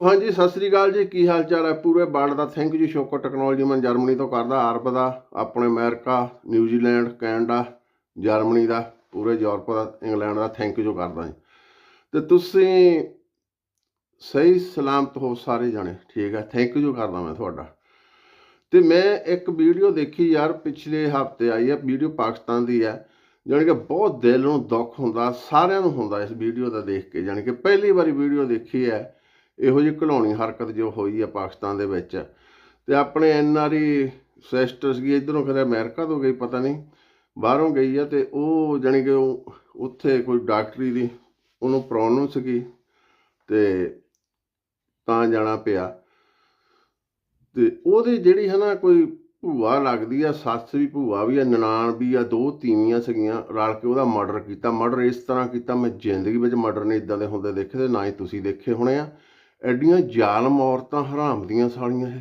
ਹਾਂਜੀ, ਸਤਿ ਸ੍ਰੀ ਅਕਾਲ ਜੀ। ਕੀ ਹਾਲ ਚਾਲ ਹੈ? ਪੂਰੇ ਵਰਲਡ ਦਾ ਥੈਂਕ ਯੂ ਸ਼ੋਕੋ ਟੈਕਨੋਲੋਜੀ ਮੈਂ ਜਰਮਨੀ ਤੋਂ ਕਰਦਾ ਅਰਬ ਦਾ, ਆਪਣੇ America New Zealand Canada, Germany ਦਾ, ਪੂਰੇ ਯੂਰਪ ਦਾ, ਇੰਗਲੈਂਡ ਦਾ ਥੈਂਕ ਯੂ ਕਰਦਾ ਜੀ। ਤੇ ਤੁਸੀਂ ਸਹੀ ਸਲਾਮਤ ਹੋ ਸਾਰੇ ਜਾਣੇ, ਠੀਕ ਹੈ? ਥੈਂਕ ਯੂ ਕਰਦਾ ਮੈਂ ਤੁਹਾਡਾ। ਤੇ ਮੈਂ ਇੱਕ ਵੀਡੀਓ ਦੇਖੀ ਯਾਰ, ਪਿਛਲੇ ਹਫ਼ਤੇ ਆਈ ਹੈ, ਵੀਡੀਓ ਪਾਕਿਸਤਾਨ ਦੀ ਹੈ। ਜਾਣੀ ਕਿ ਬਹੁਤ ਦਿਲ ਨੂੰ ਦੁੱਖ ਹੁੰਦਾ, ਸਾਰਿਆਂ ਨੂੰ ਹੁੰਦਾ ਇਸ ਵੀਡੀਓ ਦਾ ਦੇਖ ਕੇ। ਜਾਣੀ ਕਿ ਪਹਿਲੀ ਵਾਰੀ ਵੀਡੀਓ ਦੇਖੀ ਹੈ। ਇਹੋ ਜਿਹੀ ਘਲਾਉਣੀ ਹਰਕਤ ਜੋ ਹੋਈ ਆ ਪਾਕਿਸਤਾਨ ਦੇ ਵਿੱਚ। ਤੇ ਆਪਣੇ ਐਨਆਰਈ ਸਿਸਟਰ ਸੀਗੀ ਇਧਰੋਂ ਕਦੇ ਅਮਰੀਕਾ ਤੋਂ ਗਈ, ਪਤਾ ਨਹੀਂ, ਬਾਹਰੋਂ ਗਈ ਆ ਤੇ ਉਹ ਜਾਣੀ ਕਿ ਉੱਥੇ ਕੋਈ ਡਾਕਟਰੀ ਦੀ ਉਹਨੂੰ ਪ੍ਰੋਬਲਮ ਸੀਗੀ ਤੇ ਤਾਂ ਜਾਣਾ ਪਿਆ। ਤੇ ਉਹਦੇ ਜਿਹੜੀ ਹੈ ਨਾ ਕੋਈ ਭੂਆ ਲੱਗਦੀ ਆ, ਸੱਸ ਵੀ ਭੂਆ ਵੀ ਆ, ਨਨਾਣ ਵੀ ਆ, ਦੋ ਤੀਵੀਆਂ ਸੀਗੀਆਂ, ਰਲ ਕੇ ਉਹਦਾ ਮਰਡਰ ਕੀਤਾ। ਮਰਡਰ ਇਸ ਤਰ੍ਹਾਂ ਕੀਤਾ, ਮੈਂ ਜ਼ਿੰਦਗੀ ਵਿੱਚ ਮਰਡਰ ਨਹੀਂ ਇਦਾਂ ਦੇ ਹੁੰਦੇ ਦੇਖੇ ਤੇ ਨਾ ਹੀ ਤੁਸੀਂ ਦੇਖੇ ਹੋਣੇ ਆ। ਐਡੀਆਂ ਜ਼ਾਲਮ ਔਰਤਾਂ ਹਰਾਮ ਦੀਆਂ ਸਾਲੀਆਂ ਇਹ।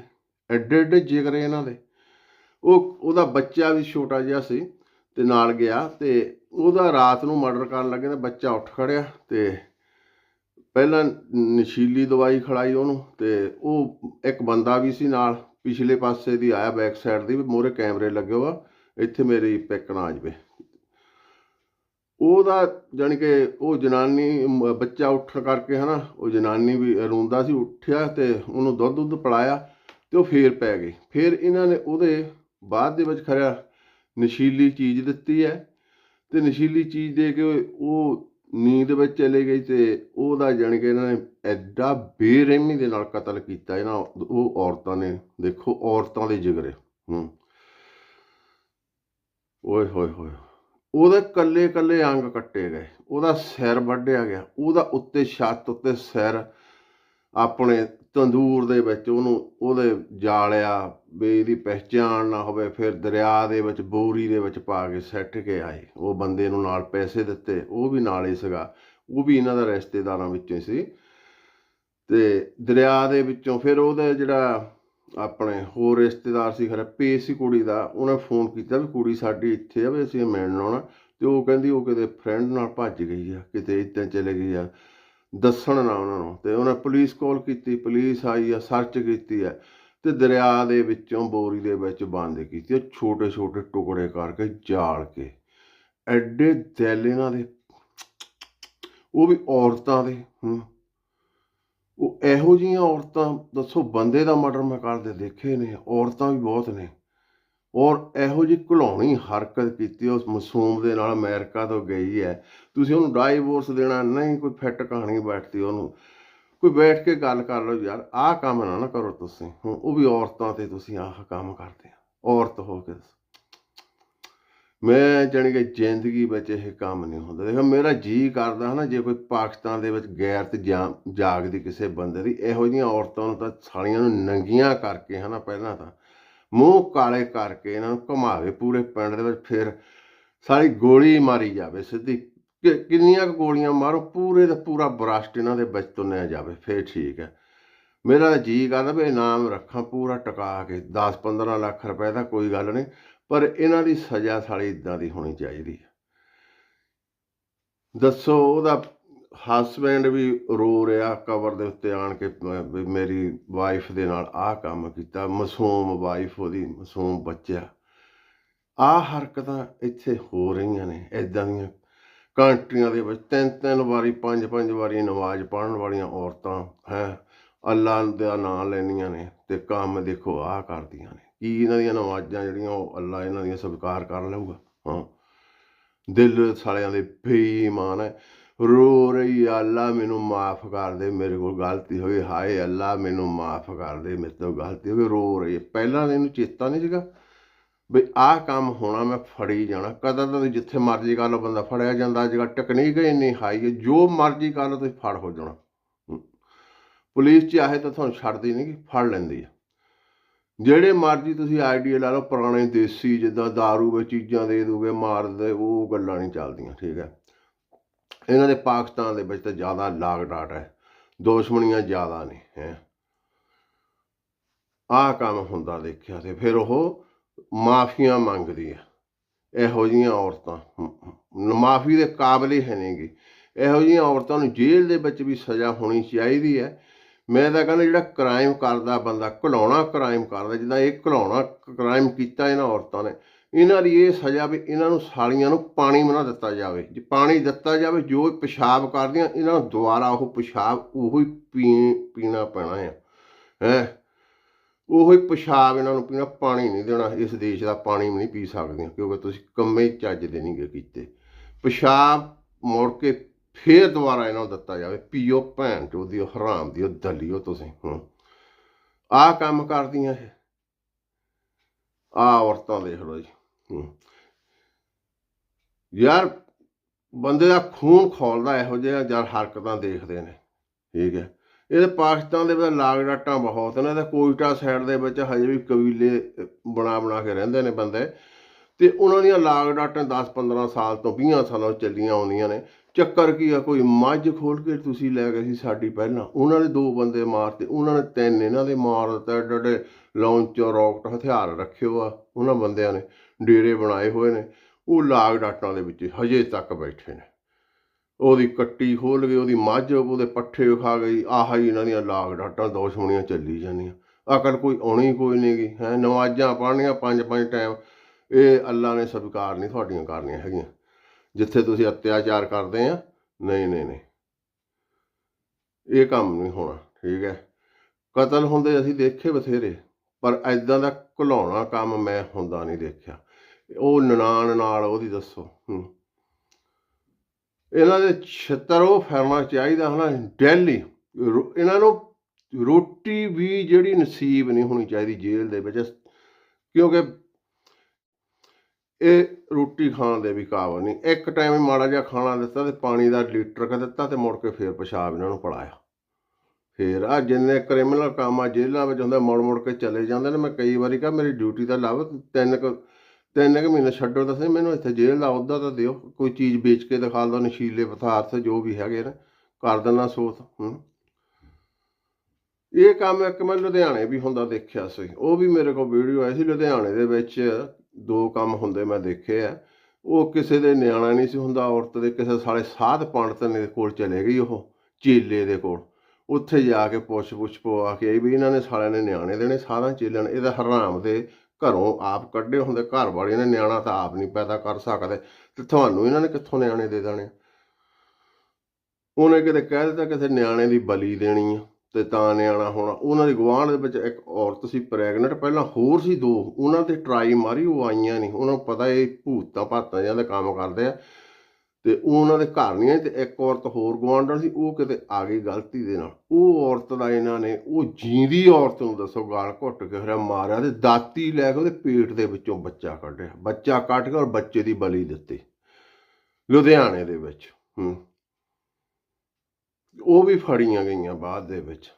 ਐਡੇ ਐਡੇ ਜਿਗਰੇ ਇਹਨਾਂ ਦੇ। ਉਹ, ਉਹਦਾ ਬੱਚਾ ਵੀ ਛੋਟਾ ਜਿਹਾ ਸੀ ਤੇ ਨਾਲ ਗਿਆ ਤੇ ਉਹਦਾ ਰਾਤ ਨੂੰ ਮਰਡਰ ਕਰਨ ਲੱਗੇ ਤਾਂ ਬੱਚਾ ਉੱਠ ਖੜਿਆ ਤੇ ਪਹਿਲਾਂ ਨਸ਼ੀਲੀ ਦਵਾਈ ਖੜਾਈ ਉਹਨੂੰ ਤੇ ਉਹ ਇੱਕ ਬੰਦਾ ਵੀ ਸੀ ਨਾਲ, ਪਿਛਲੇ ਪਾਸੇ ਦੀ ਆਇਆ ਬੈਕ ਸਾਈਡ ਦੀ ਮੋਰੇ ਕੈਮਰੇ ਲੱਗੇ ਹੋਆ ਇੱਥੇ ਮੇਰੀ ਪਿਕ ਨਾ ਆ ਜਾਵੇ। ਉਹਦਾ ਜਾਣੀ ਕਿ ਉਹ ਜਨਾਨੀ, ਮ- ਬੱਚਾ ਉੱਠਣ ਕਰਕੇ ਹਨਾ, ਉਹ ਜਨਾਨੀ ਵੀ ਰੋਂਦਾ ਸੀ, ਉੱਠਿਆ ਤੇ ਉਹਨੂੰ ਦੁੱਧ ਦੁੱਧ ਪਿਲਾਇਆ ਤੇ ਉਹ ਫੇਰ ਪੈ ਗਈ। ਫਿਰ ਇਹਨਾਂ ਨੇ ਉਹਦੇ ਬਾਅਦ ਦੇ ਵਿੱਚ ਖਰਿਆ ਨਸ਼ੀਲੀ ਚੀਜ਼ ਦਿੱਤੀ ਹੈ ਤੇ ਨਸ਼ੀਲੀ ਚੀਜ਼ ਦੇ ਕੇ ਉਹ ਨੀਂਦ ਵਿੱਚ ਚਲੇ ਗਈ ਤੇ ਉਹਦਾ ਜਾਣੀ ਕਿ ਇਹਨਾਂ ਨੇ ਐਡਾ ਬੇਰਹਿਮੀ ਦੇ ਨਾਲ ਕਤਲ ਕੀਤਾ ਇਹਨਾਂ ਉਹ ਔਰਤਾਂ ਨੇ। ਦੇਖੋ ਔਰਤਾਂ ਦੇ ਜਿਗਰੇ, ਹੂੰ। ਓਏ ਹੋਏ ਹੋਏ। ਉਹਦੇ ਕੱਲੇ ਕੱਲੇ ਅੰਗ ਕੱਟੇ ਗਏ। ਉਹਦਾ ਸਿਰ ਵੱਢਿਆ ਗਿਆ। ਉਹਦਾ ਉੱਤੇ ਛੱਤ ਉੱਤੇ ਸਿਰ ਆਪਣੇ ਤੰਦੂਰ ਦੇ ਵਿੱਚ ਉਹਨੂੰ ਉਹਦੇ ਜਾਲਿਆ ਵੀ ਇਹਦੀ ਪਹਿਚਾਣ ਨਾ ਹੋਵੇ, ਫਿਰ ਦਰਿਆ ਦੇ ਵਿੱਚ, ਬੋਰੀ ਦੇ ਵਿੱਚ ਪਾ ਕੇ ਸੱਟ ਕੇ ਆਏ। ਉਹ ਬੰਦੇ ਨੂੰ ਨਾਲ ਪੈਸੇ ਦਿੱਤੇ। ਉਹ ਵੀ ਨਾਲ ਹੀ ਸੀਗਾ। ਉਹ ਵੀ ਇਹਨਾਂ ਦਾ ਰਿਸ਼ਤੇਦਾਰਾਂ ਵਿੱਚੋਂ ਸੀ। ਤੇ ਦਰਿਆ ਦੇ ਵਿੱਚੋਂ ਫਿਰ ਉਹਦਾ ਜਿਹੜਾ ਆਪਣੇ ਹੋਰ ਰਿਸ਼ਤੇਦਾਰ ਸੀ, ਖਰੇ ਪੇ ਸੀ ਕੁੜੀ ਦਾ, ਉਹਨੇ ਫੋਨ ਕੀਤਾ ਵੀ ਕੁੜੀ ਸਾਡੀ ਇੱਥੇ ਆ ਵੀ ਅਸੀਂ ਮਿਲਣ ਆਉਣਾ। ਤੇ ਉਹ ਕਹਿੰਦੀ ਉਹ ਕਿਤੇ ਫਰੈਂਡ ਨਾਲ ਭੱਜ ਗਈ ਆ, ਕਿਤੇ ਇੱਦਾਂ ਚਲੇ ਗਈ ਆ, ਦੱਸਣ ਨਾ ਉਹਨਾਂ ਨੂੰ। ਤੇ ਉਹਨੇ ਪੁਲਿਸ ਕਾਲ ਕੀਤੀ ਪੁਲਿਸ ਆਈ ਆ ਸਰਚ ਕੀਤੀ ਆ, ਤੇ ਦਰਿਆ ਦੇ ਵਿੱਚੋਂ, ਬੋਰੀ ਦੇ ਵਿੱਚ ਬੰਦ ਕੀਤੀ, ਉਹ ਛੋਟੇ ਛੋਟੇ ਟੁਕੜੇ ਕਰਕੇ ਜਾਲ ਕੇ। ਐਡੇ ਦਿਲ ਇਹਨਾਂ ਦੇ, ਉਹ ਵੀ ਔਰਤਾਂ ਦੇ, ਹੂੰ। ਉਹ ਇਹੋ ਜਿਹੀਆਂ ਔਰਤਾਂ, ਦੱਸੋ ਬੰਦੇ ਦਾ ਮਰਡਰ ਮੈਂ ਕਰਦੇ ਦੇਖੇ ਨੇ, ਔਰਤਾਂ ਵੀ ਬਹੁਤ ਨੇ। ਔਰ ਇਹੋ ਜਿਹੀ ਘਲਾਉਣੀ ਹਰਕਤ ਕੀਤੀ ਉਸ ਮਾਸੂਮ ਦੇ ਨਾਲ ਅਮਰੀਕਾ ਤੋਂ ਗਈ ਹੈ। ਤੁਸੀਂ ਉਹਨੂੰ ਡਾਈਵੋਰਸ ਦੇਣਾ, ਨਹੀਂ ਕੋਈ ਫਿੱਟ ਕਹਾਣੀ ਬੈਠਦੀ ਉਹਨੂੰ। ਕੋਈ ਬੈਠ ਕੇ ਗੱਲ ਕਰ ਲਓ ਯਾਰ, ਆਹ ਕੰਮ ਨਾ ਨਾ ਕਰੋ ਤੁਸੀਂ। ਹੁਣ ਉਹ ਵੀ ਔਰਤਾਂ ਤੇ ਤੁਸੀਂ ਆਹ ਕੰਮ ਕਰਦੇ ਆ। ਔਰਤ ਹੋ ਕੇ ਮੈਂ ਜਾਣੀ ਕਿ ਜ਼ਿੰਦਗੀ ਵਿੱਚ ਇਹ ਕੰਮ ਨਹੀਂ ਹੁੰਦਾ। ਦੇਖੋ, ਮੇਰਾ ਜੀ ਕਰਦਾ ਹਨਾ, ਜੇ ਕੋਈ ਪਾਕਿਸਤਾਨ ਦੇ ਵਿੱਚ ਗੈਰਤ ਜਾਂ ਜਾਗਦੀ ਕਿਸੇ ਬੰਦੇ ਦੀ, ਇਹੋ ਜਿਹੀਆਂ ਔਰਤਾਂ ਨੂੰ ਤਾਂ ਸਾਲੀਆਂ ਨੂੰ ਨੰਗੀਆਂ ਕਰਕੇ ਹਨਾ ਪਹਿਲਾਂ ਤਾਂ ਮੂੰਹ ਕਾਲੇ ਕਰਕੇ ਇਹਨਾਂ ਨੂੰ ਘੁਮਾਵੇ ਪੂਰੇ ਪਿੰਡ ਦੇ ਵਿੱਚ, ਫਿਰ ਸਾਰੀ ਗੋਲੀ ਮਾਰੀ ਜਾਵੇ ਸਿੱਧੀ। ਕਿ- ਕਿੰਨੀਆਂ ਕੁ ਗੋਲੀਆਂ ਮਾਰੋ, ਪੂਰੇ ਦਾ ਪੂਰਾ ਬਰਾਸ਼ਟ ਇਹਨਾਂ ਦੇ ਵਿੱਚ ਤੁੰਨਿਆ ਜਾਵੇ, ਫਿਰ ਠੀਕ ਹੈ। ਮੇਰਾ ਤਾਂ ਜੀ ਕਰਦਾ ਵੀ ਇਨਾਮ ਰੱਖਾਂ ਪੂਰਾ, ਟਿਕਾ ਕੇ 10 15 ਲੱਖ ਰੁਪਏ ਦਾ ਕੋਈ ਗੱਲ ਨਹੀਂ। ਪਰ ਇਹਨਾਂ ਦੀ ਸਜ਼ਾ ਸਾਲੀ ਇਦਾਂ ਦੀ ਹੋਣੀ ਚਾਹੀਦੀ ਹੈ ਦੱਸੋ, ਉਹਦਾ ਹਸਬੈਂਡ ਵੀ ਰੋ ਰਿਹਾ ਕਵਰ ਦੇ ਉੱਤੇ ਆਣ ਕੇ ਵੀ ਮੇਰੀ ਵਾਈਫ ਦੇ ਨਾਲ ਆਹ ਕੰਮ ਕੀਤਾ, ਮਾਸੂਮ ਵਾਈਫ ਉਹਦੀ, ਮਾਸੂਮ ਬੱਚਾ। ਆਹ ਹਰਕਤਾਂ ਇੱਥੇ ਹੋ ਰਹੀਆਂ ਨੇ ਇਦਾਂ ਦੀਆਂ ਕੰਟਰੀਆਂ ਦੇ ਵਿੱਚ ਤਿੰਨ ਤਿੰਨ ਵਾਰੀ, ਪੰਜ ਪੰਜ ਵਾਰੀ ਨਮਾਜ਼ ਪੜ੍ਹਨ ਵਾਲੀਆਂ ਔਰਤਾਂ, ਹੈ ਅੱਲਾ ਦਾ ਨਾਮ ਲੈਣੀਆਂ ਨੇ ਤੇ ਕੰਮ ਦੇਖੋ ਆਹ ਕਰਦੀਆਂ ਨੇ। ਕੀ ਇਹਨਾਂ ਦੀਆਂ ਨਮਾਜ਼ਾਂ ਜਿਹੜੀਆਂ ਉਹ ਅੱਲਾ ਇਹਨਾਂ ਦੀਆਂ ਸਵੀਕਾਰ ਕਰ ਲਊਗਾ? ਹਾਂ। ਦਿਲ ਸਾਲਿਆਂ ਦੇ ਬੇਈਮਾਨ ਹੈ ਰੋ ਰਹੀ ਅੱਲਾ ਮੈਨੂੰ ਮਾਫ ਕਰ ਦੇ ਮੇਰੇ ਕੋਲ ਗਲਤੀ ਹੋਈ। ਹਾਏ ਅੱਲਾ ਮੈਨੂੰ ਮਾਫ ਕਰ ਦੇ ਮੇਰੇ ਤੋਂ ਗਲਤੀ ਹੋ ਗਈ ਰੋ ਰਹੀ ਪਹਿਲਾਂ ਇਹਨੂੰ ਚੇਤਾ ਨਹੀਂ ਸੀਗਾ ਵੀ ਆਹ ਕੰਮ ਹੋਣਾ ਮੈਂ ਫੜੀ ਜਾਣਾ। ਕਦਰ ਤਾਂ ਜਿੱਥੇ ਮਰਜ਼ੀ ਕਰ ਲਓ ਬੰਦਾ ਫੜਿਆ ਜਾਂਦਾ। ਅੱਜ ਕੱਲ੍ਹ ਟੈਕਨੀਕ ਹੀ ਇੰਨੀ ਹਾਈ ਹੈ ਜੋ ਮਰਜ਼ੀ ਕਰ ਲਓ ਤੁਸੀਂ ਫੜ ਹੋ ਜਾਣਾ। ਹਮ। ਪੁਲਿਸ ਚਾਹੇ ਤਾਂ ਤੁਹਾਨੂੰ ਛੱਡਦੀ ਨਹੀਂ ਗੀ, ਫੜ ਲੈਂਦੀ ਹੈ ਜਿਹੜੇ ਮਰਜ਼ੀ ਤੁਸੀਂ ਆਈਡੀਆ ਲਾ ਲਓ, ਪੁਰਾਣੇ ਦੇਸੀ ਜਿੱਦਾਂ दारू ਵਿੱਚ ਚੀਜ਼ਾਂ ਦੇ ਦੂਗੇ ਮਾਰ ਦੇ ਉਹ ਗੱਲਾਂ ਨਹੀਂ ਚੱਲਦੀਆਂ, ਠੀਕ ਹੈ। ਇਹਨਾਂ ਦੇ ਪਾਕਿਸਤਾਨ ਦੇ ਵਿੱਚ ਤਾਂ ਜ਼ਿਆਦਾ ਲਾਗ ਡਾਟ ਹੈ, ਦੁਸ਼ਮਣੀਆਂ ਜ਼ਿਆਦਾ ਨੇ, ਹੈ। ਆਹ ਕੰਮ ਹੁੰਦਾ ਦੇਖਿਆ ਤੇ ਫਿਰ ਉਹ ਮਾਫੀਆਂ ਮੰਗਦੀ ਆ ਇਹੋ ਜਿਹੀਆਂ ਔਰਤਾਂ ਮਾਫੀ ਦੇ ਕਾਬਲੇ ਹੈ ਨਹੀਂਗੀ ਇਹੋ ਜਿਹੀਆਂ ਔਰਤਾਂ ਨੂੰ ਜੇਲ੍ਹ ਦੇ ਵਿੱਚ ਵੀ ਸਜ਼ਾ ਹੋਣੀ ਚਾਹੀਦੀ ਹੈ ਮੈਂ ਤਾਂ ਕਹਿੰਦਾ ਜਿਹੜਾ ਕ੍ਰਾਈਮ ਕਰਦਾ ਬੰਦਾ, ਘਲਾਉਣਾ ਕ੍ਰਾਈਮ ਕਰਦਾ, ਜਿੱਦਾਂ ਇਹ ਘਲਾਉਣਾ ਕ੍ਰਾਈਮ ਕੀਤਾ ਇਹਨਾਂ ਔਰਤਾਂ ਨੇ, ਇਹਨਾਂ ਦੀ ਇਹ ਸਜ਼ਾ ਵੀ ਇਹਨਾਂ ਨੂੰ ਸਾਲੀਆਂ ਨੂੰ ਪਾਣੀ ਨਾ ਦਿੱਤਾ ਜਾਵੇ। ਜੇ ਪਾਣੀ ਦਿੱਤਾ ਜਾਵੇ, ਜੋ ਇਹ ਪਿਸ਼ਾਬ ਕਰਦੀਆਂ, ਇਹਨਾਂ ਨੂੰ ਦੁਬਾਰਾ ਉਹ ਪਿਸ਼ਾਬ ਉਹੀ ਪੀ, ਪੀਣਾ ਪੈਣਾ ਹੈ ਹੈ? ਉਹੀ ਪਿਸ਼ਾਬ ਇਹਨਾਂ ਨੂੰ ਪੀਣਾ, ਪਾਣੀ ਨਹੀਂ ਦੇਣਾ, ਇਸ ਦੇਸ਼ ਦਾ ਪਾਣੀ ਵੀ ਨਹੀਂ ਪੀ ਸਕਦੀਆਂ, ਕਿਉਂਕਿ ਤੁਸੀਂ ਕੰਮੇ ਚੱਜ ਦੇ ਨਹੀਂ ਗੇ ਕੀਤੇ। ਪਿਸ਼ਾਬ ਮੁੜ ਕੇ ਫੇਰ ਦੁਬਾਰਾ ਇਹਨਾਂ ਨੂੰ ਦਿੱਤਾ ਜਾਵੇ ਪੀਓ ਭੈਣ ਚੋਦੀ ਉਹ ਹਰਾਮ ਦੀ ਦਲੀਓ ਤੁਸੀਂ, ਹੂੰ। ਆਹ ਕੰਮ ਕਰਦੀਆਂ ਇਹ। ਆ ਔਰਤਾਂ ਦੇਖ ਲਓ ਜੀ, ਹੂੰ। ਯਾਰ, ਬੰਦੇ ਦਾ ਖੂਨ ਖੋਲਦਾ ਇਹੋ ਜਿਹਾ ਯਾਰ ਹਰਕਤਾਂ ਦੇਖਦੇ ਨੇ, ਠੀਕ ਹੈ। ਇਹਦੇ ਪਾਕਿਸਤਾਨ ਦੇ ਵਿੱਚ ਲਾਗ ਡਾਟਾਂ ਬਹੁਤ ਨੇ ਤੇ ਕੋਇਟਾ ਸਾਈਡ ਦੇ ਵਿੱਚ ਹਜੇ ਵੀ ਕਬੀਲੇ ਬਣਾ ਬਣਾ ਕੇ ਰਹਿੰਦੇ ਨੇ ਬੰਦੇ। ਤੇ ਉਹਨਾਂ ਦੀਆਂ ਲਾਗ ਡਾਟਾਂ 10 15 ਸਾਲ ਤੋਂ 20 ਸਾਲਾਂ ਤੋਂ ਚੱਲੀਆਂ ਆਉਂਦੀਆਂ ਨੇ। ਚੱਕਰ ਕੀ ਆ, ਕੋਈ ਮੱਝ ਖੋਲ ਕੇ ਤੁਸੀਂ ਲੈ ਗਏ ਸੀ ਸਾਡੀ ਪਹਿਲਾਂ। ਉਹਨਾਂ ਨੇ ਦੋ ਬੰਦੇ ਮਾਰਤੇ, ਉਹਨਾਂ ਨੇ ਤਿੰਨ ਇਹਨਾਂ ਦੇ ਮਾਰ ਦਿੱਤਾ ਏਡੇ ਏਡੇ ਲਾਂਚਰ ਰੌਕਟ ਹਥਿਆਰ ਰੱਖਿਓ ਆ ਉਹਨਾਂ ਬੰਦਿਆਂ ਨੇ, ਡੇਰੇ ਬਣਾਏ ਹੋਏ ਨੇ। ਉਹ ਲਾਗ ਡਾਟਾਂ ਦੇ ਵਿੱਚ ਹਜੇ ਤੱਕ ਬੈਠੇ ਨੇ। ਉਹਦੀ ਕੱਟੀ ਖੋਲ ਗਈ ਉਹਦੀ ਮੱਝ, ਉਹਦੇ ਪੱਠੇ ਖਾ ਗਈ ਆਹ ਹੀ ਇਹਨਾਂ ਦੀਆਂ ਲਾਗ ਡਾਟਾਂ ਦੁਸ਼ਮਣੀਆਂ ਚੱਲੀ ਜਾਂਦੀਆਂ। ਅਕਲ ਕੋਈ ਆਉਣੀ ਕੋਈ ਨਹੀਂ ਗਈ ਹੈ, ਨਮਾਜ਼ਾਂ ਪੜ੍ਹਨੀਆਂ ਪੰਜ ਪੰਜ ਟਾਈਮ ਇਹ ਅੱਲਾ ਨੇ ਸਵੀਕਾਰ ਨਹੀਂ ਤੁਹਾਡੀਆਂ ਕਰਨੀਆਂ ਹੈਗੀਆਂ। ਜਿੱਥੇ ਤੁਸੀਂ ਅਤਿਆਚਾਰ ਕਰਦੇ ਆ, ਨਹੀਂ ਨਹੀਂ ਨਹੀਂ। ਇਹ ਕੰਮ ਨਹੀਂ ਹੋਣਾ, ਠੀਕ ਹੈ। ਕਤਲ ਹੁੰਦੇ ਅਸੀਂ ਦੇਖੇ ਬਥੇਰੇ, ਪਰ ਐਦਾਂ ਦਾ ਘੁਲਾਉਣਾ ਕੰਮ ਮੈਂ ਹੁੰਦਾ ਨਹੀਂ ਦੇਖਿਆ। ਉਹ ਨਨਾਣ ਨਾਲ ਉਹਦੀ ਦੱਸੋ, ਹੂੰ। ਇਹਨਾਂ ਦੇ ਛਿੱਤਰ ਉਹ ਫੈਰਨਾ ਚਾਹੀਦਾ ਹਨਾ, ਡੈਲੀ। ਰੋ- ਇਹਨਾਂ ਨੂੰ ਰੋਟੀ ਵੀ ਜਿਹੜੀ ਨਸੀਬ ਨਹੀਂ ਹੋਣੀ ਚਾਹੀਦੀ ਜੇਲ੍ਹ ਦੇ ਵਿੱਚ, ਕਿਉਂਕਿ ਇਹ ਰੋਟੀ ਖਾਣ ਦੇ ਵੀ ਕਾਬਲ ਨਹੀਂ। ਇੱਕ ਟਾਈਮ ਹੀ ਮਾੜਾ ਜਿਹਾ ਖਾਣਾ ਦਿੱਤਾ ਤੇ ਪਾਣੀ ਦਾ ਲੀਟਰ ਕ ਦਿੱਤਾ ਤੇ ਮੁੜ ਕੇ ਫੇਰ ਪਿਸ਼ਾਬ ਇਹਨਾਂ ਨੂੰ ਪੜਾਇਆ ਫੇਰ ਆ ਜਿੰਨੇ ਕ੍ਰਿਮੀਨਲ ਕੰਮ ਆ, ਜੇਲ੍ਹਾਂ ਵਿੱਚ ਹੁੰਦਾ, ਮੁੜ ਮੁੜ ਕੇ ਚਲੇ ਜਾਂਦੇ ਨੇ। ਮੈਂ ਕਈ ਵਾਰੀ ਕਿਹਾ, ਮੇਰੀ ਡਿਊਟੀ ਤਾਂ ਲੱਭ ਤਿੰਨ ਕੁ ਤਿੰਨ ਕੁ ਮਹੀਨੇ ਛੱਡੋ ਤਾਂ ਸਹੀ, ਮੈਨੂੰ ਇੱਥੇ ਜੇਲ੍ਹ ਦਾ ਅਹੁਦਾ ਤਾਂ ਦਿਓ। ਕੋਈ ਚੀਜ਼ ਵੇਚ ਕੇ ਦਿਖਾ ਦਿਓ, ਨਸ਼ੀਲੇ ਪਦਾਰਥ ਜੋ ਵੀ ਹੈਗੇ ਨੇ, ਕਰ ਦਿੰਦਾ ਸੋਤ, ਹੂੰ। ਇਹ ਕੰਮ ਇੱਕ ਮੈਂ ਲੁਧਿਆਣੇ ਵੀ ਹੁੰਦਾ ਦੇਖਿਆ ਸੀ। ਉਹ ਵੀ ਮੇਰੇ ਕੋਲ ਵੀਡੀਓ ਆਈ ਸੀ, ਲੁਧਿਆਣੇ ਦੇ ਵਿੱਚ ਦੋ ਕੰਮ ਹੁੰਦੇ ਮੈਂ ਦੇਖੇ ਆ। ਉਹ ਕਿਸੇ ਦੇ ਨਿਆਣਾ ਨਹੀਂ ਸੀ ਹੁੰਦਾ, ਔਰਤ ਦੇ ਕਿਸੇ ਸਾਲੇ ਸਾਧ ਪੰਡਤ ਦੇ ਕੋਲ ਚਲੇ ਗਈ ਉਹ, ਚੇਲੇ ਦੇ ਕੋਲ। ਉੱਥੇ ਜਾ ਕੇ ਪੁੱਛ ਪੁੱਛ ਪਵਾ ਕੇ ਆਈ ਵੀ ਇਹਨਾਂ ਨੇ ਸਾਲਿਆਂ ਨੇ ਨਿਆਣੇ ਦੇਣੇ ਸਾਰਾ ਚੇਲਿਆਂ ਨੇ। ਇਹਦਾ ਹਰਾਮ ਦੇ ਘਰੋਂ ਆਪ ਕੱਢੇ ਹੁੰਦੇ, ਘਰ ਵਾਲੇ ਨੇ ਨਿਆਣਾ ਤਾਂ ਆਪ ਨਹੀਂ ਪੈਦਾ ਕਰ ਸਕਦੇ ਤੇ ਤੁਹਾਨੂੰ ਇਹਨਾਂ ਨੇ ਕਿੱਥੋਂ ਨਿਆਣੇ ਦੇ ਦੇਣੇ? ਉਹਨੇ ਕਿਤੇ ਕਹਿ ਦਿੱਤਾ ਕਿਸੇ ਨਿਆਣੇ ਦੀ ਬਲੀ ਦੇਣੀ ਆ। ਤੇ ਤਾਂ ਨਿਆਣਾ ਹੋਣਾ। ਉਹਨਾਂ ਦੇ ਗੁਆਂਢ ਦੇ ਵਿੱਚ ਇੱਕ ਔਰਤ ਸੀ ਪ੍ਰੈਗਨੈਂਟ। ਪਹਿਲਾਂ ਹੋਰ ਸੀ ਦੋ। ਉਹਨਾਂ ਤੇ ਟਰਾਈ ਮਾਰੀ, ਉਹ ਆਈਆਂ ਨਹੀਂ। ਉਹਨਾਂ ਨੂੰ ਪਤਾ ਇਹ ਭੂਤਾਂ ਭਾਤਾਂ ਜਾਂ ਦੇ ਕੰਮ ਕਰਦੇ ਆ। ਤੇ ਉਹਨਾਂ ਦੇ ਘਰ ਨਹੀਂ ਆਈ ਤੇ ਇੱਕ ਔਰਤ ਹੋਰ ਗੁਆਂਢਣ ਸੀ। ਉਹ ਕਿਤੇ ਆ ਗਈ ਗਲਤੀ ਦੇ ਨਾਲ। ਉਹ ਔਰਤ ਦਾ ਇਹਨਾਂ ਨੇ, ਉਹ ਜੀਂਦੀ ਔਰਤ ਨੂੰ ਦੱਸੋ, ਗਾਲ ਘੁੱਟ ਕੇ ਹਰਿਆ ਮਾਰਿਆ ਤੇ ਦਾਤੀ ਲੈ ਕੇ ਉਹਦੇ ਪੇਟ ਦੇ ਵਿੱਚੋਂ ਬੱਚਾ ਕੱਢਿਆ। ਬੱਚਾ ਕੱਢ ਕੇ ਔਰ ਬੱਚੇ ਦੀ ਬਲੀ ਦਿੱਤੀ। ਲੁਧਿਆਣੇ ਦੇ ਵਿੱਚ। ਹੂੰ। ਉਹ ਵੀ ਫੜੀਆਂ ਗਈਆਂ ਬਾਅਦ ਦੇ ਵਿੱਚ।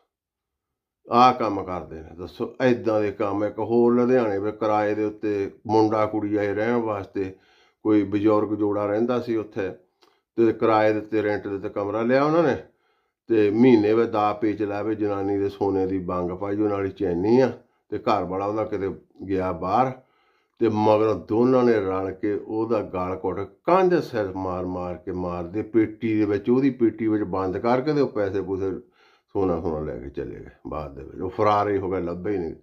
ਆਹ ਕੰਮ ਕਰਦੇ ਨੇ, ਦੱਸੋ ਐਦਾਂ ਦੇ ਕੰਮ, ਇੱਕ ਹੋਰ ਲੁਧਿਆਣੇ ਵਿੱਚ ਕਿਰਾਏ ਦੇ ਉੱਤੇ ਮੁੰਡਾ ਕੁੜੀ ਆਏ ਰਹਿਣ ਵਾਸਤੇ, ਕੋਈ ਬਜ਼ੁਰਗ ਜੋੜਾ ਰਹਿੰਦਾ ਸੀ ਉੱਥੇ, ਤੇ ਕਿਰਾਏ ਦੇ ਉੱਤੇ ਰੈਂਟ ਦੇ ਉੱਤੇ ਕਮਰਾ ਲਿਆ ਉਹਨਾਂ ਨੇ, ਤੇ ਮਹੀਨੇ ਵਿੱਚ ਦਾ ਪੇਚ ਲਾਵੇ ਜਨਾਨੀ ਦੇ ਸੋਨੇ ਦੀ ਬੰਗ ਪਾਈ ਉਹ ਨਾਲ ਹੀ ਚੈਨੀ ਆ, ਤੇ ਘਰ ਵਾਲਾ ਉਹਦਾ ਕਿਤੇ ਗਿਆ ਬਾਹਰ ਤੇ ਮਗਰ ਦੋਨਾਂ ਨੇ ਰਲ ਕੇ ਉਹਦਾ ਗਾਲ ਘੁੱਟ ਕੰਧ ਸਿਰ ਮਾਰ ਮਾਰ ਕੇ ਮਾਰਦੇ, ਪੇਟੀ ਦੇ ਵਿੱਚ, ਉਹਦੀ ਪੇਟੀ ਵਿੱਚ ਬੰਦ ਕਰਕੇ ਤੇ ਉਹ ਪੈਸੇ ਪੂਸੇ ਸੋਨਾ ਸੋਨਾ ਲੈ ਕੇ ਚਲੇ ਗਏ ਬਾਅਦ ਦੇ ਵਿੱਚ। ਉਹ ਫਰਾਰ ਹੀ ਹੋ ਗਏ, ਲੱਭੇ ਹੀ ਨਹੀਂ।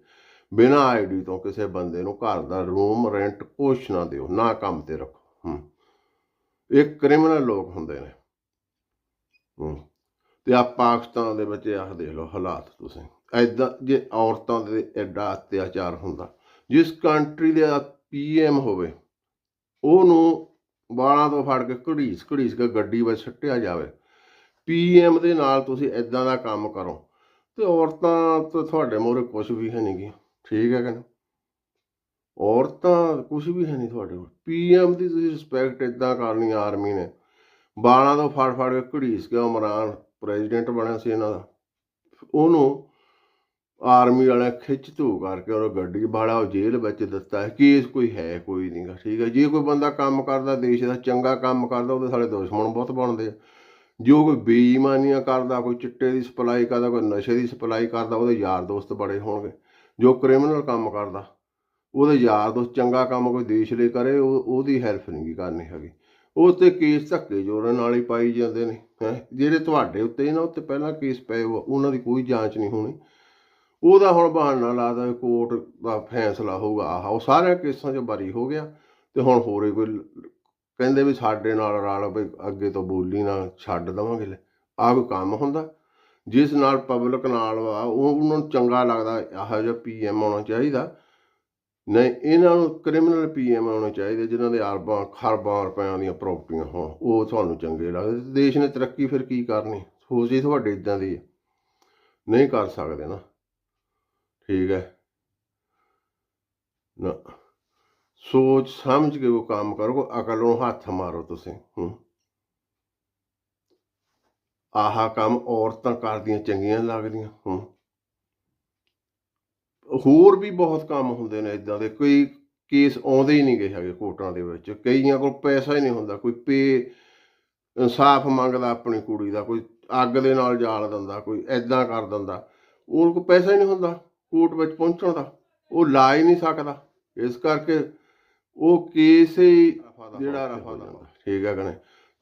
ਬਿਨਾਂ ਆਈਡੀ ਤੋਂ ਕਿਸੇ ਬੰਦੇ ਨੂੰ ਘਰ ਦਾ ਰੂਮ, ਰੈਂਟ ਕੁਛ ਨਾ ਦਿਓ, ਨਾ ਕੰਮ ਤੇ ਰੱਖੋ। ਹੂੰ। ਇਹ ਕ੍ਰਿਮੀਨਲ ਲੋਕ ਹੁੰਦੇ ਨੇ। ਹੂੰ। ਤੇ ਆ ਪਾਕਿਸਤਾਨ ਦੇ ਵਿੱਚ ਆਹ ਦੇਖ ਲਓ ਹਾਲਾਤ ਤੁਸੀਂ। ਐਦਾਂ ਜੇ ਔਰਤਾਂ ਦੇ ਐਡਾ ਅਤਿਆਚਾਰ ਹੁੰਦਾ ਜਿਸ ਕੰਟਰੀ ਦੇ ਪੀਐਮ ਹੋਵੇ, ਉਹਨੂੰ ਬਾਲਾਂ ਤੋਂ ਫੜ ਕੇ ਘੜੀਸ ਘੜੀਸ ਕੇ ਗੱਡੀ ਵਿੱਚ ਸੱਟਿਆ ਜਾਵੇ। ਪੀਐਮ ਦੇ ਨਾਲ ਤੁਸੀਂ ਐਦਾਂ ਦਾ ਕੰਮ ਕਰੋ। ਤੇ ਔਰਤਾਂ ਤਾਂ ਤੁਹਾਡੇ ਮੂਹਰੇ ਕੁਝ ਵੀ ਹੈ ਨਹੀਂਗੀ, ਠੀਕ ਹੈ ਕਹਿੰਦੇ ਔਰਤਾਂ ਕੁਝ ਵੀ ਹੈ ਨਹੀਂ ਤੁਹਾਡੇ ਕੋਲ ਪੀਐਮ ਦੀ ਤੁਸੀਂ ਰਿਸਪੈਕਟ ਇਦਾਂ ਕਰਨੀ ਆਰਮੀ ਨੇ। ਬਾਲਾਂ ਤੋਂ ਫੜ ਫੜ ਕੇ ਘੜੀਸ ਕੇ ਇਮਰਾਨ ਪ੍ਰੈਜ਼ੀਡੈਂਟ ਬਣਿਆ ਸੀ ਇਹਨਾਂ ਦਾ। ਉਹਨੂੰ ਆਰਮੀ ਵਾਲਿਆਂ ਖਿੱਚ ਧੂ ਕਰਕੇ ਉਹ ਗੱਡੀ ਵਾਲਾ ਉਹ ਜੇਲ੍ਹ ਵਿੱਚ ਦਿੱਤਾ ਹੈ। ਕੇਸ ਕੋਈ ਹੈ ਕੋਈ ਨਹੀਂਗਾ ਠੀਕ ਹੈ। ਜੇ ਕੋਈ ਬੰਦਾ ਕੰਮ ਕਰਦਾ ਦੇਸ਼ ਦਾ ਚੰਗਾ ਕੰਮ ਕਰਦਾ ਉਹਦੇ ਸਾਡੇ ਦੁਸ਼ਮਣ ਬਹੁਤ ਬਣਦੇ ਆ। ਜੋ ਕੋਈ ਬੇਈਮਾਨੀਆਂ ਕਰਦਾ ਕੋਈ ਚਿੱਟੇ ਦੀ ਸਪਲਾਈ ਕਰਦਾ ਕੋਈ ਨਸ਼ੇ ਦੀ ਸਪਲਾਈ ਕਰਦਾ ਉਹਦੇ ਯਾਰ ਦੋਸਤ ਬੜੇ ਹੋਣਗੇ। ਜੋ ਕ੍ਰਿਮੀਨਲ ਕੰਮ ਕਰਦਾ ਉਹਦੇ ਯਾਰ ਦੋਸਤ ਚੰਗਾ ਕੰਮ ਕੋਈ ਦੇਸ਼ ਲਈ ਕਰੇ ਉਹ ਉਹਦੀ ਹੈਲਪ ਨਹੀਂ ਕਰਨੀ ਹੈਗੀ। ਉਹ ਤੇ ਕੇਸ ਧੱਕੇ ਜੋੜਨ ਨਾਲ ਹੀ ਪਾਈ ਜਾਂਦੇ ਨੇ ਹੈ। ਜਿਹੜੇ ਤੁਹਾਡੇ ਉੱਤੇ ਨਾ ਉੱਤੇ ਪਹਿਲਾਂ ਕੇਸ ਪਏ ਹੋਆ, ਉਹਨਾਂ ਦੀ ਕੋਈ ਜਾਂਚ ਨਹੀਂ ਹੋਣੀ। ਉਹਦਾ ਹੁਣ ਬਹਾਨਾ ਲਾਦਾ ਕੋਰਟ ਦਾ ਫੈਸਲਾ ਹੋਊਗਾ, ਆਹ, ਉਹ ਸਾਰਿਆਂ ਕੇਸਾਂ 'ਚ ਬਰੀ ਹੋ ਗਿਆ। ਤੇ ਹੁਣ ਹੋਰ ਹੀ ਕੋਈ ਕਹਿੰਦੇ ਵੀ ਸਾਡੇ ਨਾਲ ਰਲ ਵੀ ਅੱਗੇ ਤੋਂ ਬੋਲੀ ਨਾ ਛੱਡ ਦਵਾਂਗੇ ਲੈ। ਆਹ ਕੋਈ ਕੰਮ ਹੁੰਦਾ? ਜਿਸ ਨਾਲ ਪਬਲਿਕ ਨਾਲ ਵਾ, ਉਹ ਉਹਨਾਂ ਨੂੰ ਚੰਗਾ ਲੱਗਦਾ ਇਹੋ ਜਿਹਾ ਪੀਐਮ ਆਉਣਾ ਚਾਹੀਦਾ। ਨਹੀਂ, ਇਹਨਾਂ ਨੂੰ ਕ੍ਰਿਮੀਨਲ ਪੀਐਮ ਆਉਣੇ ਚਾਹੀਦੇ, ਜਿਨ੍ਹਾਂ ਦੇ ਅਰਬਾਂ ਖਰਬਾਂ ਰੁਪਇਆਂ ਦੀਆਂ ਪ੍ਰਾਪਰਟੀਆਂ ਹੋਣ। ਉਹ ਤੁਹਾਨੂੰ ਚੰਗੇ ਲੱਗਦੇ। ਤੇ ਦੇਸ਼ ਨੇ ਤਰੱਕੀ ਫਿਰ ਕੀ ਕਰਨੀ? ਸੋਚ ਹੀ ਤੁਹਾਡੇ ਇਦਾਂ ਦੀ ਨਹੀਂ ਕਰ ਸਕਦੇ ਨਾ। ਠੀਕ ਹੈ। ਨਾ, ਸੋਚ ਸਮਝ ਕੇ ਉਹ ਕੰਮ ਕਰੋ ਅਕਲ ਨੂੰ ਹੱਥ ਮਾਰੋ ਤੁਸੀਂ, ਹੂੰ। ਆਹਾ ਕੰਮ ਔਰਤਾਂ ਕਰਦੀਆਂ, ਚੰਗੀਆਂ ਲੱਗਦੀਆਂ, ਹੂੰ। ਹੋਰ ਵੀ ਬਹੁਤ ਕੰਮ ਹੁੰਦੇ ਨੇ ਇਦਾਂ ਦੇ, ਕੋਈ ਕੇਸ ਆਉਂਦੇ ਹੀ ਨਹੀਂ ਗਏ ਹੈਗੇ ਕੋਰਟਾਂ ਦੇ ਵਿੱਚ। ਕਈਆਂ ਕੋਲ ਪੈਸਾ ਹੀ ਨਹੀਂ ਹੁੰਦਾ, ਕੋਈ ਪੇ, ਇਨਸਾਫ ਮੰਗਦਾ ਆਪਣੀ ਕੁੜੀ ਦਾ, ਕੋਈ ਅੱਗ ਦੇ ਨਾਲ ਜਾਲ ਦਿੰਦਾ, ਕੋਈ ਐਦਾਂ ਕਰ ਦਿੰਦਾ। ਉਹਨਾਂ ਕੋਲ ਪੈਸਾ ਹੀ ਨਹੀਂ ਹੁੰਦਾ। ਕੋਰਟ ਵਿੱਚ ਪਹੁੰਚਣ ਦਾ ਉਹ ਲਾ ਹੀ ਨਹੀਂ ਸਕਦਾ। ਇਸ ਕਰਕੇ ਉਹ ਕੇਸ ਹੀ ਜਿਹੜਾ ਰਫਾ ਦਾ ਠੀਕ ਹੈ ਕਨੇ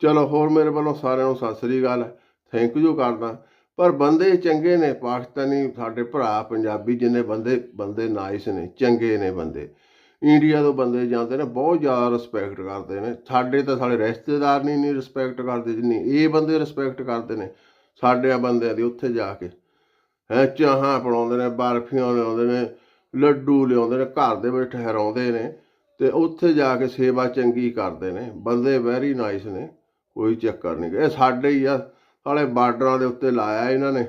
ਚਲੋ ਹੋਰ ਮੇਰੇ ਵੱਲੋਂ ਸਾਰਿਆਂ ਨੂੰ ਸਤਿ ਸ੍ਰੀ ਅਕਾਲ ਥੈਂਕ ਯੂ ਕਰਦਾ। ਪਰ ਬੰਦੇ ਚੰਗੇ ਨੇ ਪਾਕਿਸਤਾਨੀ ਸਾਡੇ ਭਰਾ ਪੰਜਾਬੀ ਜਿੰਨੇ ਬੰਦੇ ਬੰਦੇ ਨਾਈਸ ਨੇ ਚੰਗੇ ਨੇ ਬੰਦੇ। ਇੰਡੀਆ ਤੋਂ ਬੰਦੇ ਜਾਂਦੇ ਨੇ ਬਹੁਤ ਜ਼ਿਆਦਾ ਰਿਸਪੈਕਟ ਕਰਦੇ ਨੇ। ਸਾਡੇ ਤਾਂ ਸਾਡੇ ਰਿਸ਼ਤੇਦਾਰ ਨਹੀਂ ਨਹੀਂ ਰਿਸਪੈਕਟ ਕਰਦੇ ਜਿੰਨੀ ਇਹ ਬੰਦੇ ਰਿਸਪੈਕਟ ਕਰਦੇ ਨੇ ਸਾਡੇ ਆ ਬੰਦਿਆਂ ਦੀ ਉੱਥੇ ਜਾ ਕੇ। ਹੈ, ਚਾਹਾਂ ਪੜਾਉਂਦੇ ਨੇ, ਬਰਫੀਆਂ ਲਿਆਉਂਦੇ ਨੇ, ਲੱਡੂ ਲਿਆਉਂਦੇ ਨੇ, ਘਰ ਦੇ ਵਿੱਚ ਠਹਿਰਾਉਂਦੇ ਨੇ ਤੇ ਉੱਥੇ ਜਾ ਕੇ ਸੇਵਾ ਚੰਗੀ ਕਰਦੇ ਨੇ। ਬੰਦੇ ਵੈਰੀ ਨਾਈਸ ਨੇ, ਕੋਈ ਚੱਕਰ ਨਹੀਂ। ਇਹ ਸਾਡੇ ਹੀ ਆ, ਸਾਲੇ ਬਾਰਡਰਾਂ ਦੇ ਉੱਤੇ ਲਾਇਆ ਇਹਨਾਂ ਨੇ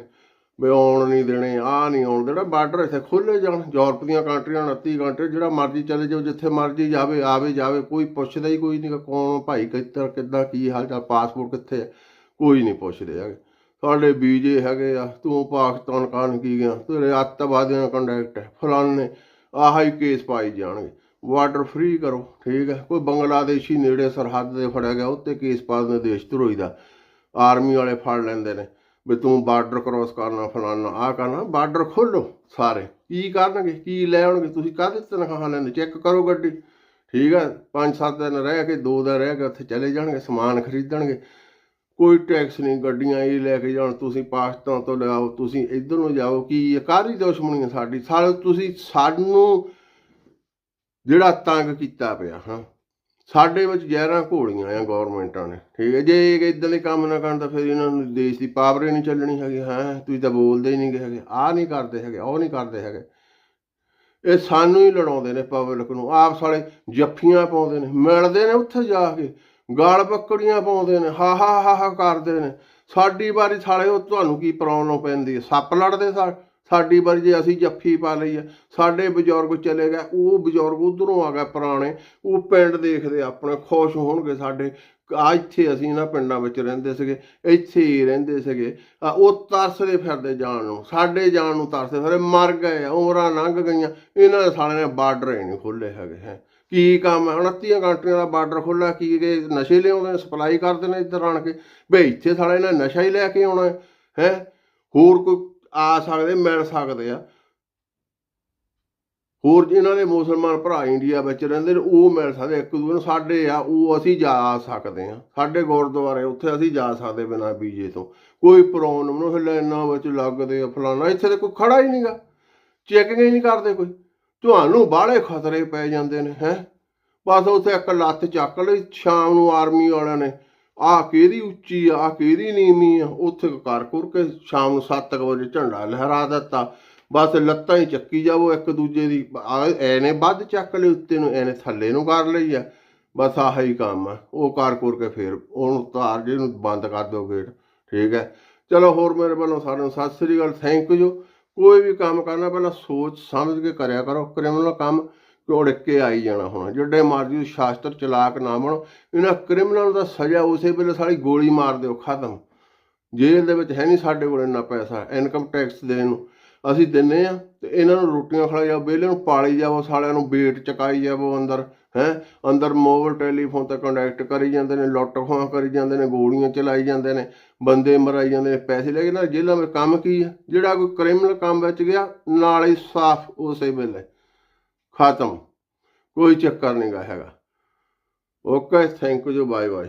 ਵੀ ਆਉਣ ਨਹੀਂ ਦੇਣੇ ਆ ਨਹੀਂ ਆਉਣ ਦੇਣਾ, ਬਾਰਡਰ ਇੱਥੇ ਖੁੱਲੇ ਜਾਣ, ਯੂਰਪ ਦੀਆਂ ਕੰਟਰੀਆਂ 29 ਕੰਟਰੀ ਜਿਹੜਾ ਮਰਜ਼ੀ ਚਲੇ ਜਾਓ, ਜਿੱਥੇ ਮਰਜ਼ੀ ਜਾਵੇ, ਆਵੇ ਜਾਵੇ, ਕੋਈ ਪੁੱਛਦਾ ਹੀ ਕੋਈ ਨਹੀਂ ਕੌਣ, ਭਾਈ ਕਿੱਧਰ, ਕਿੱਦਾਂ, ਕੀ ਹਾਲ ਚਾਲ, ਪਾਸਪੋਰਟ ਕਿੱਥੇ ਹੈ? ਕੋਈ ਨਹੀਂ ਪੁੱਛਦੇ ਹੈਗੇ। ਤੁਹਾਡੇ ਵੀਜ਼ੇ ਹੈਗੇ ਆ, ਤੂੰ ਪਾਕਿਸਤਾਨ ਕਾਨ ਕੀ ਗਿਆ? ਤੇਰੇ ਅੱਤਵਾਦੀਆਂ ਕੰਟੈਕਟ ਹੈ, ਫਲਾਣੇ ਆਹ ਹੀ ਕੇਸ ਪਾਈ ਜਾਣਗੇ। ਵਾਟਰ ਫ੍ਰੀ ਕਰੋ, ਠੀਕ ਹੈ? ਕੋਈ ਬੰਗਲਾਦੇਸ਼ੀ ਨੇੜੇ ਸਰਹੱਦ ਦੇ ਫੜਿਆ ਗਿਆ, ਉੱਤੇ ਕੇਸ ਪਾ ਦਿੰਦੇ ਦੇਸ਼ ਧਰੋਈ ਦਾ। ਆਰਮੀ ਵਾਲੇ ਫੜ ਲੈਂਦੇ ਨੇ, ਵੀ ਤੂੰ ਬਾਰਡਰ ਕ੍ਰੋਸ ਕਰਨਾ ਫਲਾਣਾ, ਆਹ ਕਰਨਾ ਬਾਰਡਰ ਖੋਲੋ ਸਾਰੇ। ਕੀ ਕਰਨਗੇ? ਕੀ ਲੈ ਆਉਣਗੇ? ਤੁਸੀਂ ਕਾਹਦੇ ਤਨਖਾਹ ਲੈਂਦੇ? ਚੈੱਕ ਕਰੋ ਗੱਡੀ। ਠੀਕ ਹੈ? ਪੰਜ ਸੱਤ ਦਿਨ ਰਹਿ ਕੇ, ਦੋ ਦਿਨ ਰਹਿ ਕੇ ਉੱਥੇ ਚਲੇ ਜਾਣਗੇ, ਸਮਾਨ ਖਰੀਦਣਗੇ। ਕੋਈ ਟੈਕਸ ਨਹੀਂ ਗੱਡੀਆਂ ਇਹ ਲੈ ਕੇ ਜਾਣ, ਤੁਸੀਂ ਪਾਕਿਸਤਾਨ ਤੋਂ ਲਿਆਓ ਤੁਸੀਂ ਇੱਧਰ ਨੂੰ ਜਾਓ, ਕੀ ਇਹ ਕਾਹਦੀ ਦੁਸ਼ਮਣੀ ਹੈ ਸਾਡੀ? ਸਾਰੇ ਤੁਸੀਂ ਸਾਨੂੰ ਜਿਹੜਾ ਤੰਗ ਕੀਤਾ ਪਿਆ, ਹਾਂ। ਸਾਡੇ ਵਿੱਚ ਜ਼ਹਿਰਾਂ ਘੋਲੀਆਂ ਆ ਗਵਰਨਮੈਂਟਾਂ ਨੇ, ਠੀਕ ਹੈ। ਜੇ ਇਹ ਇਦਾਂ ਦੇ ਕੰਮ ਨਾ ਕਰਨ ਤਾਂ ਫਿਰ ਇਹਨਾਂ ਨੂੰ ਦੇਸ਼ ਦੀ ਪਾਵਰ ਹੀ ਨਹੀਂ ਚੱਲਣੀ ਹੈਗੀ, ਹਾਂ। ਤੁਸੀਂ ਤਾਂ ਬੋਲਦੇ ਹੀ ਨਹੀਂ ਗੇ ਹੈਗੇ। ਆਹ ਨਹੀਂ ਕਰਦੇ ਹੈਗੇ, ਉਹ ਨਹੀਂ ਕਰਦੇ ਹੈਗੇ। ਇਹ ਸਾਨੂੰ ਹੀ ਲੜਾਉਂਦੇ ਨੇ ਪਬਲਿਕ ਨੂੰ। ਆਪ ਸਾਲੇ ਜੱਫੀਆਂ ਪਾਉਂਦੇ ਨੇ। ਮਿਲਦੇ ਨੇ ਉੱਥੇ ਜਾ ਕੇ। ਗਾਲ ਪੱਕੜੀਆਂ ਪਾਉਂਦੇ ਨੇ ਹਾ ਹਾ ਹਾ ਹਾ ਕਰਦੇ ਨੇ। ਸਾਡੀ ਵਾਰੀ ਸਾਲੇ ਉਹ ਤੁਹਾਨੂੰ ਕੀ ਪ੍ਰੋਬਲਮ ਪੈਂਦੀ ਹੈ? ਸੱਪ ਲੜਦੇ ਸਾ ਸਾਡੀ ਵਾਰੀ ਜੇ ਅਸੀਂ ਜੱਫੀ ਪਾ ਲਈ ਹੈ ਸਾਡੇ ਬਜ਼ੁਰਗ ਚਲੇ ਗਏ ਉਹ ਬਜ਼ੁਰਗ ਉਧਰੋਂ ਆ ਗਏ ਪੁਰਾਣੇ ਉਹ ਪਿੰਡ ਦੇਖਦੇ ਆਪਣੇ ਖੁਸ਼ ਹੋਣਗੇ ਸਾਡੇ। ਆ ਇੱਥੇ ਅਸੀਂ ਇਹਨਾਂ ਪਿੰਡਾਂ ਵਿੱਚ ਰਹਿੰਦੇ ਸੀਗੇ ਇੱਥੇ ਹੀ ਰਹਿੰਦੇ ਸੀਗੇ। ਉਹ ਤਰਸਦੇ ਫਿਰਦੇ ਜਾਣ ਨੂੰ ਸਾਡੇ ਜਾਣ ਨੂੰ ਤਰਸਦੇ ਫਿਰੇ ਮਰ ਗਏ ਆ, ਉਮਰਾਂ ਲੰਘ ਗਈਆਂ ਇਹਨਾਂ ਦੇ ਸਾਲਿਆਂ ਨੇ ਬਾਰਡਰ ਹੀ ਨਹੀਂ ਖੋਲੇ ਹੈਗੇ ਹੈ। ਕੀ ਕੰਮ ਹੈ? 29 ਕੰਟਰੀਆਂ ਦਾ ਬਾਰਡਰ ਖੋਲ੍ਹਿਆ ਕੀ ਇਹ ਨਸ਼ੇ ਲਿਆਉਂਦੇ ਨੇ, ਸਪਲਾਈ ਕਰਦੇ ਨੇ ਇੱਧਰ ਆਣ ਕੇ? ਬਈ ਇੱਥੇ ਸਾਲੇ ਨੇ ਨਸ਼ਾ ਹੀ ਲੈ ਕੇ ਆਉਣਾ ਹੈ, ਹੈਂ? ਹੋਰ ਕੋਈ ਆ ਸਕਦੇ, ਮਿਲ ਸਕਦੇ ਆ। ਹੋਰ ਇਹਨਾਂ ਦੇ ਮੁਸਲਮਾਨ ਭਰਾ ਇੰਡੀਆ ਵਿੱਚ ਰਹਿੰਦੇ ਨੇ, ਉਹ ਮਿਲ ਸਕਦੇ, ਇੱਕ ਦੂਜੇ ਨੂੰ ਸਾਡੇ ਆ, ਉਹ ਅਸੀਂ ਜਾ ਸਕਦੇ ਆ ਸਾਡੇ ਗੁਰਦੁਆਰੇ, ਉੱਥੇ ਅਸੀਂ ਜਾ ਸਕਦੇ ਬਿਨਾਂ ਵੀਜ਼ੇ ਤੋਂ। ਕੋਈ ਪ੍ਰੋਬਲਮ ਨਹੀਂ ਲਾਈਨਾਂ ਵਿੱਚ ਲੱਗਦੇ ਆ ਫਲਾਣਾ ਇੱਥੇ ਤੇ ਕੋਈ ਖੜਾ ਹੀ ਨਹੀਂਗਾ ਚੈਕਿੰਗ ਹੀ ਨਹੀਂ ਕਰਦੇ ਕੋਈ। ਤੁਹਾਨੂੰ ਬਾਹਲੇ ਖਤਰੇ ਪੈ ਜਾਂਦੇ ਨੇ, ਹੈ? ਬਸ ਉੱਥੇ ਇੱਕ ਲੱਤ ਚੱਕ ਲਈ ਸ਼ਾਮ ਨੂੰ ਆਰਮੀ ਵਾਲਿਆਂ ਨੇ, ਆਹ ਕਿਹਦੀ ਉੱਚੀ ਆ, ਆਹ ਕਿਹਦੀ ਨੀਵੀਂ ਆ? ਉੱਥੇ ਕਰ ਕੁਰ ਕੇ ਸ਼ਾਮ ਨੂੰ 7 ਵਜੇ ਝੰਡਾ ਲਹਿਰਾ ਦਿੱਤਾ। ਬਸ ਲੱਤਾਂ ਹੀ ਚੱਕੀ ਜਾਵੋ ਇੱਕ ਦੂਜੇ ਦੀ। ਆ, ਐਨੇ ਵੱਧ ਚੱਕ ਲਈ ਉੱਤੇ ਨੂੰ, ਐਨੇ ਥੱਲੇ ਨੂੰ ਕਰ ਲਈ ਆ। ਬਸ ਆਹ ਹੀ ਕੰਮ ਆ। ਉਹ ਕਰ ਕੁਰ ਕੇ ਫੇਰ ਉਹਨੂੰ ਉਤਾਰ ਜੇ ਨੂੰ ਬੰਦ ਕਰ ਦਿਓ ਗੇਟ। ਠੀਕ ਹੈ। ਚਲੋ ਹੋਰ ਮੇਰੇ ਵੱਲੋਂ ਸਾਰਿਆਂ ਨੂੰ ਸਤਿ ਸ੍ਰੀ ਅਕਾਲ। ਥੈਂਕ ਯੂ ਕੋਈ ਵੀ ਕੰਮ ਕਰਨਾ ਪਹਿਲਾਂ ਸੋਚ ਸਮਝ ਕੇ ਕਰਿਆ ਕਰੋ। ਕ੍ਰਿਮੀਨਲ ਕੰਮ ਝੋੜ ਕੇ ਆਈ ਜਾਣਾ ਹੁਣ। ਜਿਹੜੇ ਮਰਜ਼ੀ ਸ਼ਾਸਤਰ ਚਲਾਕ ਨਾ ਬਣੋ। ਇਹਨਾਂ ਕ੍ਰਿਮੀਨਲ ਦਾ ਸਜ਼ਾ ਉਸੇ ਵੇਲੇ ਸਾਰੀ ਗੋਲੀ ਮਾਰ ਦਿਓ, ਖਤਮ। ਜੇਲ੍ਹ ਦੇ ਵਿੱਚ ਹੈ ਨਹੀਂ ਸਾਡੇ ਕੋਲ ਇੰਨਾ ਪੈਸਾ, ਇਨਕਮ ਟੈਕਸ ਦੇਣ ਨੂੰ। ਅਸੀਂ ਦਿੰਨੇ ਆ ਤੇ ਇਹਨਾਂ ਨੂੰ ਰੋਟੀਆਂ ਖਿਲਾਈ ਜਾਓ ਬੇਲੇ ਨੂੰ ਪਾਲੀ ਜਾਵੋ, ਸਾਲਿਆਂ ਨੂੰ ਵੇਟ ਚਕਾਈ ਜਾਵੋ ਅੰਦਰ। ਹੈ? ਅੰਦਰ ਮੋਬਾਈਲ ਟੈਲੀਫੋਨ ਤੇ ਕੰਟੈਕਟ ਕਰੀ ਜਾਂਦੇ ਨੇ, ਲੁੱਟ ਖੋਹਾਂ ਕਰੀ ਜਾਂਦੇ ਨੇ, ਗੋਲੀਆਂ ਚਲਾਈ ਜਾਂਦੇ ਨੇ, ਬੰਦੇ ਮਰਾਈ ਜਾਂਦੇ ਨੇ, ਪੈਸੇ ਲੈ ਕੇ ਨਾ ਜੇਲ੍ਹਾਂ ਵਿੱਚ ਕੰਮ ਕੀ ਹੈ ਜਿਹੜਾ ਕੋਈ ਕ੍ਰਿਮੀਨਲ ਕੰਮ ਵਿੱਚ ਗਿਆ, ਨਾਲ ਹੀ ਸਾਫ਼ ਉਸੇ ਵੇਲੇ, ਖਤਮ, ਕੋਈ ਚੱਕਰ ਨਹੀਂ ਗਾ ਹੈਗਾ। Okay thank you bye bye